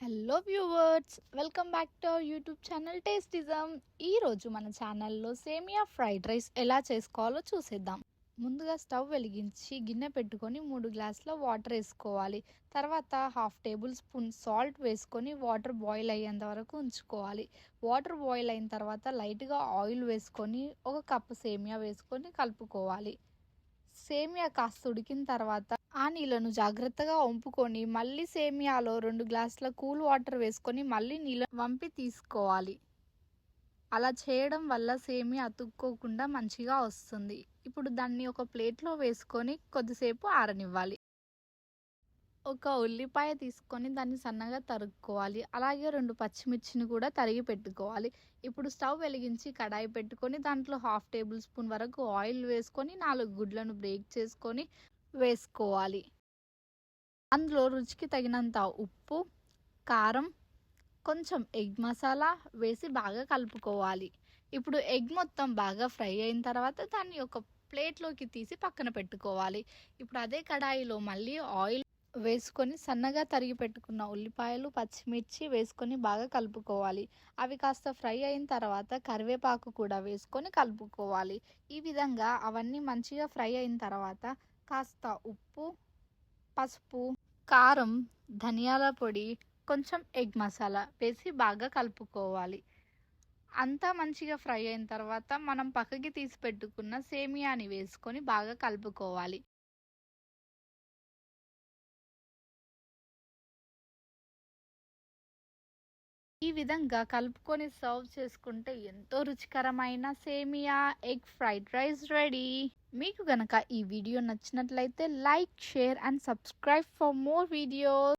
Hello viewers welcome back to our YouTube channel Tastyism. ఈరోజు మన ఛానల్లో సేమియా ఫ్రైడ్ రైస్ ఎలా చేసుకోవాలో చూసేద్దాం. ముందుగా స్టవ్ వెలిగించి గిన్నె పెట్టుకొని మూడు గ్లాసుల వాటర్ వేసుకోవాలి. తర్వాత హాఫ్ టేబుల్ స్పూన్ సాల్ట్ వేసుకొని వాటర్ బాయిల్ అయ్యేంత వరకు ఉంచుకోవాలి. వాటర్ బాయిల్ అయిన తర్వాత లైట్గా ఆయిల్ వేసుకొని ఒక కప్పు సేమియా వేసుకొని కలుపుకోవాలి. సేమియా కాస్త ఉడికిన తర్వాత ఆ నీళ్ళను జాగ్రత్తగా వంపుకొని మళ్ళీ సేమియాలో రెండు గ్లాసుల కూల్ వాటర్ వేసుకొని మళ్ళీ నీళ్ళ వంపి తీసుకోవాలి. అలా చేయడం వల్ల సేమియా అతుక్కోకుండా మంచిగా వస్తుంది. ఇప్పుడు దాన్ని ఒక ప్లేట్లో వేసుకొని కొద్దిసేపు ఆరనివ్వాలి. ఒక ఉల్లిపాయ తీసుకొని దాన్ని సన్నగా తరుక్కోవాలి. అలాగే రెండు పచ్చిమిర్చిని కూడా తరిగి పెట్టుకోవాలి. ఇప్పుడు స్టవ్ వెలిగించి కడాయి పెట్టుకొని దాంట్లో హాఫ్ టేబుల్ స్పూన్ వరకు ఆయిల్ వేసుకొని నాలుగు గుడ్లను బ్రేక్ చేసుకొని వేసుకోవాలి. అందులో రుచికి తగినంత ఉప్పు కారం కొంచెం ఎగ్ మసాలా వేసి బాగా కలుపుకోవాలి. ఇప్పుడు ఎగ్ మొత్తం బాగా ఫ్రై అయిన తర్వాత దాన్ని ఒక ప్లేట్లోకి తీసి పక్కన పెట్టుకోవాలి. ఇప్పుడు అదే కడాయిలో మళ్ళీ ఆయిల్ వేసుకొని సన్నగా తరిగి పెట్టుకున్న ఉల్లిపాయలు పచ్చిమిర్చి వేసుకొని బాగా కలుపుకోవాలి. అవి కాస్త ఫ్రై అయిన తర్వాత కరివేపాకు కూడా వేసుకొని కలుపుకోవాలి. ఈ విధంగా అవన్నీ మంచిగా ఫ్రై అయిన తర్వాత కాస్త ఉప్పు పసుపు కారం ధనియాల పొడి కొంచెం ఎగ్ మసాలా వేసి బాగా కలుపుకోవాలి. అంతా మంచిగా ఫ్రై అయిన తర్వాత మనం పక్కకి తీసి పెట్టుకున్న సేమియాని వేసుకొని బాగా కలుపుకోవాలి. ఈ విధంగా కలుపుకొని సర్వ్ చేసుకుంటే ఎంతో రుచికరమైన సేమియా ఎగ్ ఫ్రైడ్ రైస్ రెడీ. మీకు గనక ఈ వీడియో నచ్చినట్లయితే like share and subscribe for more videos.